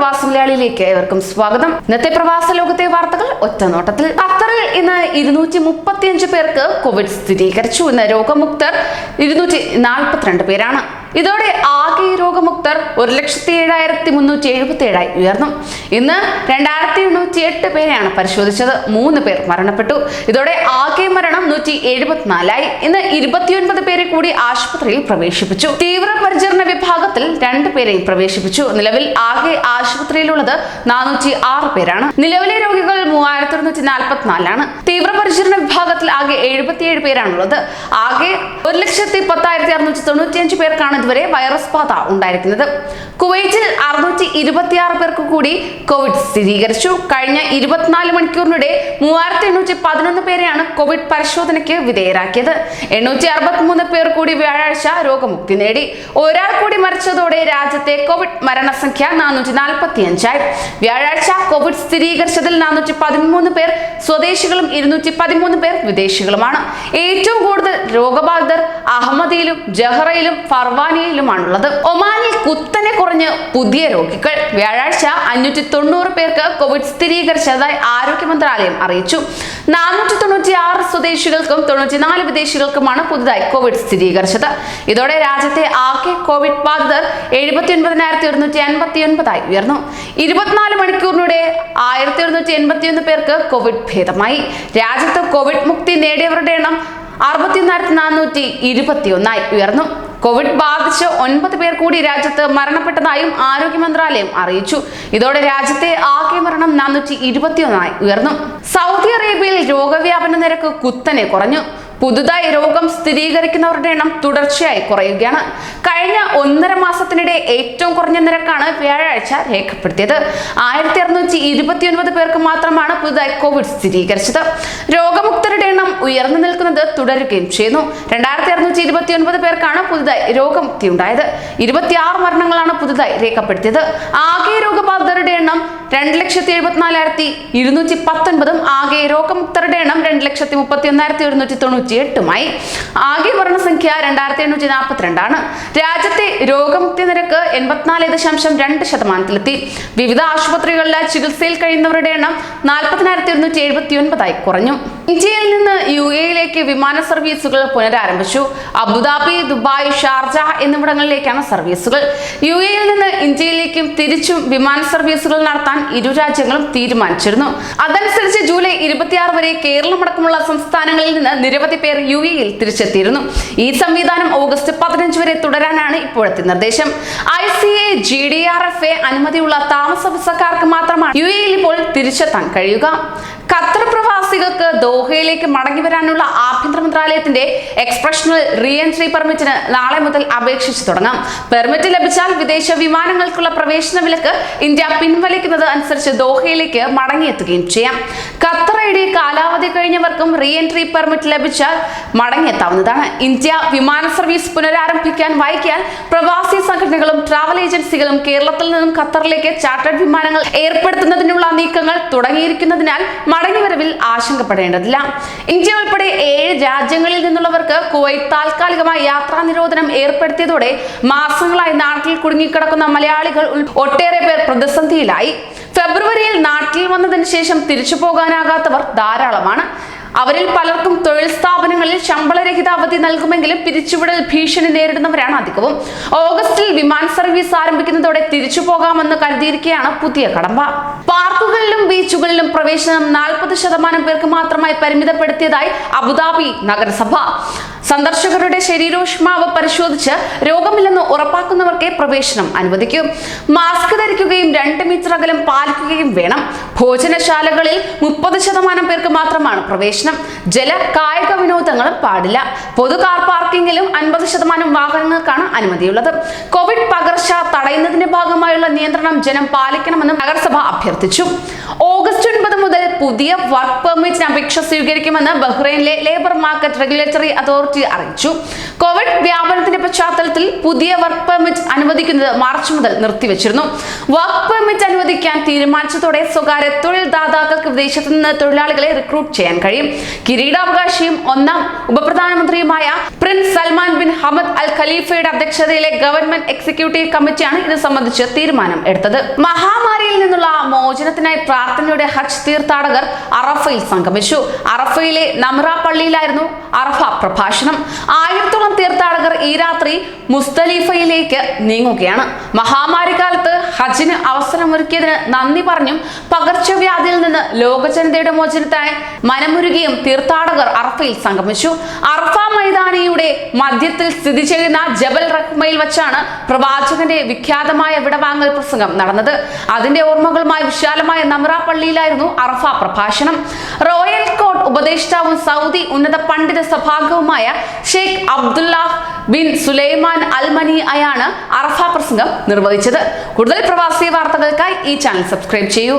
പ്രവാസ മലയാളിയിലേക്ക് ഏവർക്കും സ്വാഗതം. ഇന്നത്തെ പ്രവാസ ലോകത്തെ വാർത്തകൾ ഒറ്റ നോട്ടത്തിൽ ഖത്തറിൽ ഇന്ന് ഇരുന്നൂറ്റി മുപ്പത്തിയഞ്ച് പേർക്ക് കോവിഡ് സ്ഥിരീകരിച്ചു. ഇന്ന് രോഗമുക്തർ ഇരുന്നൂറ്റി നാൽപ്പത്തിരണ്ട് പേരാണ്. ഇതോടെ ആകെ രോഗമുക്തർ ഒരു ലക്ഷത്തി ഏഴായിരത്തി മുന്നൂറ്റി എഴുപത്തി ഏഴായി ഉയർന്നു. ഇന്ന് രണ്ടായിരത്തി എണ്ണൂറ്റി എട്ട് പേരെയാണ് പരിശോധിച്ചത്. മൂന്ന് പേർ മരണപ്പെട്ടു. ഇതോടെ ആകെ മരണം നൂറ്റി എഴുപത്തിനാലായി. ഇന്ന് ഇരുപത്തിയൊൻപത് പേരെ കൂടി ആശുപത്രിയിൽ പ്രവേശിപ്പിച്ചു. തീവ്രപരിചരണ വിഭാഗത്തിൽ രണ്ട് പേരെയും പ്രവേശിപ്പിച്ചു. നിലവിൽ ആകെ ആശുപത്രിയിലുള്ളത് നാനൂറ്റി ആറ് പേരാണ്. നിലവിലെ രോഗികൾ മൂവായിരത്തി ഒരുന്നൂറ്റി നാൽപ്പത്തിനാലാണ് തീവ്രപരിചരണ വിഭാഗത്തിൽ ആകെ എഴുപത്തിയേഴ് പേരാണുള്ളത്. ആകെ ഒരു ലക്ഷത്തി പത്തായിരത്തി അറുന്നൂറ്റി തൊണ്ണൂറ്റിയഞ്ച് പേർക്കാണ് ഇതുവരെ വൈറസ് ബാധ ഉണ്ടായിരിക്കുന്നത്. കുവൈറ്റിൽ അറുന്നൂറ്റി ഇരുപത്തിയാറ് പേർക്ക് കൂടി കോവിഡ് സ്ഥിരീകരിച്ചു. കഴിഞ്ഞ ഇരുപത്തിനാല് മണിക്കൂറിനിടെ മൂവായിരത്തി എണ്ണൂറ്റി പതിനൊന്ന് പേരെയാണ് കോവിഡ് പരിശോധനയ്ക്ക് വിധേയരാക്കിയത്. എണ്ണൂറ്റി അറുപത്തിമൂന്ന് പേർ കൂടി വ്യാഴാഴ്ച രോഗമുക്തി നേടി. ഒരാൾ കൂടി മരിച്ചതോടെ രാജ്യത്തെ കോവിഡ് മരണസംഖ്യ നാനൂറ്റി നാൽപ്പത്തി അഞ്ചായി വ്യാഴാഴ്ച കോവിഡ് സ്ഥിരീകരിച്ചതിൽ നാനൂറ്റി പതിമൂന്ന് പേർ സ്വദേശികളും ഇരുന്നൂറ്റി പതിമൂന്ന് പേർ വിദേശികളുമാണ്. ഏറ്റവും കൂടുതൽ രോഗബാധിതർ അഹമ്മദിയിലും ജഹ്റയിലും ഫർവാനിയയിലുമാണുള്ളത് ഒമാനിൽ കുത്തനെ കുറഞ്ഞ് പുതിയ രോഗികൾ. വ്യാഴാഴ്ച അഞ്ഞൂറ്റി തൊണ്ണൂറ് പേർക്ക് കോവിഡ് സ്ഥിരീകരിച്ചതായി ആരോഗ്യ മന്ത്രാലയം അറിയിച്ചു. നാനൂറ്റി തൊണ്ണൂറ്റി ആറ് സ്വദേശികൾക്കും തൊണ്ണൂറ്റിനാല് വിദേശികൾക്കുമാണ് പുതുതായി കോവിഡ് സ്ഥിരീകരിച്ചത്. ഇതോടെ രാജ്യത്തെ ആകെ കോവിഡ് ബാധിതർ എഴുപത്തി ഒൻപതിനായിരത്തി ഒരുന്നൂറ്റി അൻപത്തി ഒൻപതായി ഉയർന്നു. ഇരുപത്തിനാല് മണിക്കൂറിനൂടെ ആയിരത്തി ഒരുന്നൂറ്റി എൺപത്തിയൊന്ന് പേർക്ക് കോവിഡ് ഭേദമായി. രാജ്യത്ത് കോവിഡ് മുക്തി നേടിയവരുടെ എണ്ണം അറുപത്തിയൊന്നായിരത്തി നാനൂറ്റി ഇരുപത്തിയൊന്നായി ഉയർന്നു. കോവിഡ് ബാധിച്ച് ഒൻപത് പേർ കൂടി രാജ്യത്ത് മരണപ്പെട്ടതായും ആരോഗ്യ മന്ത്രാലയം അറിയിച്ചു. ഇതോടെ രാജ്യത്തെ ആകെ മരണം നാനൂറ്റി ഇരുപത്തിയൊന്നായി ഉയർന്നു. സൗദി അറേബ്യയിൽ രോഗവ്യാപന നിരക്ക് കുത്തനെ കുറഞ്ഞു. പുതുതായി രോഗം സ്ഥിരീകരിക്കുന്നവരുടെ എണ്ണം തുടർച്ചയായി കുറയുകയാണ്. കഴിഞ്ഞ ഒന്നര മാസത്തിനിടെ ഏറ്റവും കുറഞ്ഞ നിരക്കാണ് വ്യാഴാഴ്ച രേഖപ്പെടുത്തിയത്. ആയിരത്തി അറുന്നൂറ്റി ഇരുപത്തിയൊൻപത് പേർക്ക് മാത്രമാണ് പുതുതായി കോവിഡ് സ്ഥിരീകരിച്ചത്. രോഗമുക്തരുടെ എണ്ണം ഉയർന്നു നിൽക്കുന്നത് തുടരുകയും ചെയ്യുന്നു. രണ്ടായിരത്തി അറുന്നൂറ്റി ഇരുപത്തിയൊൻപത് പേർക്കാണ് പുതുതായി രോഗമുക്തി ഉണ്ടായത് ഇരുപത്തിയാറ് മരണങ്ങളാണ് പുതുതായി രേഖപ്പെടുത്തിയത്. ആകെ രോഗബാധിതരുടെ എണ്ണം രണ്ട് ലക്ഷത്തി എഴുപത്തിനാലായിരത്തി ഇരുന്നൂറ്റി പത്തൊൻപതും ആകെ രോഗമുക്തരുടെ എണ്ണം ലക്ഷത്തി മുപ്പത്തി ഒന്നായിരത്തി ഒരുന്നൂറ്റി തൊണ്ണൂറ്റി എട്ടുമായി ആകെ മരണസംഖ്യ രണ്ടായിരത്തി എണ്ണൂറ്റി നാൽപ്പത്തിരണ്ടാണ് രാജ്യത്തെ രോഗമുക്തി നിരക്ക് എൺപത്തിനാല് ദശാംശം രണ്ട് ശതമാനത്തിലെത്തി. വിവിധ ആശുപത്രികളിലെ ചികിത്സയിൽ കഴിയുന്നവരുടെ എണ്ണം നാൽപ്പതിനായിരത്തി ഒരുന്നൂറ്റി എഴുപത്തി ഒൻപതായി കുറഞ്ഞു. ഇന്ത്യയിൽ നിന്ന് യു എയിലേക്ക് വിമാന സർവീസുകൾ പുനരാരംഭിച്ചു. അബുദാബി ദുബായ് ഷാർജ എന്നിവിടങ്ങളിലേക്കാണ് സർവീസുകൾ. യു എയിൽ നിന്ന് ഇന്ത്യയിലേക്കും തിരിച്ചും വിമാന സർവീസുകൾ നടത്താൻ ഇരു രാജ്യങ്ങളും തീരുമാനിച്ചിരുന്നു. അതനുസരിച്ച് ജൂലൈ ഇരുപത്തിയാറ് വരെ കേരളമടക്കമുള്ള സംസ്ഥാനങ്ങളിൽ നിന്ന് നിരവധി പേർ യു എയിൽ തിരിച്ചെത്തിയിരുന്നു. ഈ സംവിധാനം ഓഗസ്റ്റ് പതിനഞ്ച് വരെ തുടരാനാണ് ഇപ്പോഴത്തെ നിർദ്ദേശം. I C A G D R F A അനുമതിയുള്ള താമസ വിസക്കാർക്ക് മാത്രമാണ് യു എയിൽ ഇപ്പോൾ തിരിച്ചെത്താൻ കഴിയുക. ഖത്തർ പ്രവാസികൾക്ക് ദോഹയിലേക്ക് മടങ്ങി വരാനുള്ള ആഭ്യന്തര മന്ത്രാലയത്തിന്റെ എക്സ്പ്രഷണൽ റീ എൻട്രി പെർമിറ്റിന് നാളെ മുതൽ അപേക്ഷിച്ചു തുടങ്ങാം. പെർമിറ്റ് ലഭിച്ചാൽ വിദേശ വിമാനങ്ങൾക്കുള്ള പ്രവേശന വിലക്ക് ഇന്ത്യ പിൻവലിക്കുന്നത് അനുസരിച്ച് ദോഹയിലേക്ക് മടങ്ങിയെത്തുകയും ചെയ്യാം. ഡി കാലാവധി കഴിഞ്ഞവർക്കും റീ എൻട്രി പെർമിറ്റ് ലഭിച്ചാൽ മടങ്ങിയെത്താവുന്നതാണ്. ഇന്ത്യ വിമാന സർവീസ് പുനരാരംഭിക്കാൻ വൈകിയാൽ പ്രവാസി സംഘടനകളും ട്രാവൽ ഏജൻസികളും കേരളത്തിൽ നിന്നും ഖത്തറിലേക്ക് ചാർട്ടേഡ് വിമാനങ്ങൾ ഏർപ്പെടുത്തുന്നതിനുള്ള നീക്കങ്ങൾ തുടങ്ങിയിരിക്കുന്നതിനാൽ മടങ്ങിവരവിൽ ആശങ്കപ്പെടേണ്ടതില്ല. ഇന്ത്യ ഉൾപ്പെടെ ഏഴ് രാജ്യങ്ങളിൽ നിന്നുള്ളവർക്ക് കുവൈറ്റ് താൽക്കാലികമായി യാത്രാ നിരോധനം ഏർപ്പെടുത്തിയതോടെ മാസങ്ങളായി നാട്ടിൽ കുടുങ്ങിക്കിടക്കുന്ന മലയാളികൾ ഒട്ടേറെ പേർ പ്രതിസന്ധിയിലായി. ഫെബ്രുവരിയിൽ നാട്ടിൽ വന്നതിന് ശേഷം തിരിച്ചു പോകാനാകാത്തവർ ധാരാളമാണ്. അവരിൽ പലർക്കും തൊഴിൽ സ്ഥാപനങ്ങളിൽ ശമ്പളരഹിത അവധി നൽകുമെങ്കിലും പിരിച്ചുവിടൽ ഭീഷണി നേരിടുന്നവരാണ് അധികവും. ഓഗസ്റ്റിൽ വിമാന സർവീസ് ആരംഭിക്കുന്നതോടെ തിരിച്ചു പോകാമെന്ന് കരുതിയിരിക്കുകയാണ് പുതിയ കടമ്പ. പാർക്കുകളിലും ബീച്ചുകളിലും പ്രവേശനം നാൽപ്പത് ശതമാനം പേർക്ക് മാത്രമായി പരിമിതപ്പെടുത്തിയതായി അബുദാബി നഗരസഭ. സന്ദർശകരുടെ ശരീരോഷ്മാവ് പരിശോധിച്ച് രോഗമില്ലെന്ന് ഉറപ്പാക്കുന്നവർക്കേ പ്രവേശനം അനുവദിക്കൂ. മാസ്ക് ധരിക്കുകയും രണ്ട് മീറ്റർ അകലം പാലിക്കുകയും വേണം. ഭോജനശാലകളിൽ മുപ്പത് ശതമാനം പേർക്ക് മാത്രമാണ് പ്രവേശനം. ജല കായിക വിനോദങ്ങളും പാടില്ല. പൊതു കാർ പാർക്കിങ്ങിലും അൻപത് ശതമാനം വാഹനങ്ങൾക്കാണ് അനുമതിയുള്ളത്. കോവിഡ് പകർച്ച തടയുന്നതിന്റെ ഭാഗമായുള്ള നിയന്ത്രണം ജനം പാലിക്കണമെന്നും നഗരസഭ അഭ്യർത്ഥിച്ചു. ഓഗസ്റ്റ് ഒൻപത് പുതിയ വർക്ക് പെർമിറ്റിന് അപേക്ഷ സ്വീകരിക്കുമെന്ന് ബഹ്റൈനിലെ ലേബർ മാർക്കറ്റ് റെഗുലേറ്ററി അതോറിറ്റി അറിയിച്ചു. കോവിഡ് വ്യാപനത്തിന്റെ പശ്ചാത്തലത്തിൽ പുതിയ വർക്ക് പെർമിറ്റ് അനുവദിക്കുന്നത് മാർച്ച് മുതൽ നിർത്തിവച്ചിരുന്നു. വർക്ക് പെർമിറ്റ് അനുവദിക്കാൻ തീരുമാനിച്ചതോടെ സ്വകാര്യ തൊഴിൽ ദാതാക്കൾക്ക് വിദേശത്ത് നിന്ന് തൊഴിലാളികളെ റിക്രൂട്ട് ചെയ്യാൻ കഴിയും. കിരീടാവകാശിയും ഒന്നാം ഉപപ്രധാനമന്ത്രിയുമായ prince Salman bin Hamad al ഖലീഫയുടെ അധ്യക്ഷതയിലെ ഗവൺമെന്റ് എക്സിക്യൂട്ടീവ് കമ്മിറ്റിയാണ് ഇത് സംബന്ധിച്ച് തീരുമാനം എടുത്തത്. മഹാമാരിയിൽ നിന്നുള്ള മോചനത്തിനായി പ്രാർത്ഥനയുടെ ഹജ്ജ് തീർത്ഥാടകർ അറഫയിൽ സംഗമിച്ചു. അറഫയിലെ നമ്ര പള്ളിയിലായിരുന്നു അറഫ പ്രഭാഷണം. ആയിരത്തോളം തീർത്ഥാടകർ ഈ രാത്രി മുസ്തലീഫയിലേക്ക് നീങ്ങുകയാണ്. മഹാമാരി കാലത്ത് ഹജ്ജിന് അവസരമൊരുക്കിയതിന് നന്ദി പറഞ്ഞും പകർച്ചവ്യാധിയിൽ നിന്ന് ലോകജനതയുടെ മോചനത്തിനായി മനമുരുകിയും തീർത്ഥാടകർ അറഫയിൽ സംഗമിച്ചു. അറഫ മൈതാനിയുടെ മധ്യത്തിൽ സ്ഥിതി ചെയ്യുന്ന ജബൽ റഹ്മയിൽ വെച്ചാണ് പ്രവാചകന്റെ വിഖ്യാതമായ വിടവാങ്ങൽ പ്രസംഗം നടന്നത്. അതിന്റെ ഓർമ്മകളുമായി വിശാലമായ നമ്ര പള്ളിയിലായിരുന്നു അറഫ പ്രഭാഷണം. റോയൽ കോർട്ട് ഉപദേഷ്ടാവും സൗദി ഉന്നത പണ്ഡിത സഭാംഗവുമായ Sheikh Abdullah bin Sulaiman Almani അയാണ് Arafah പ്രസംഗം നിർവഹിച്ചത്. കൂടുതൽ പ്രവാസി വാർത്തകൾക്കായി ഈ ചാനൽ സബ്സ്ക്രൈബ് ചെയ്യൂ.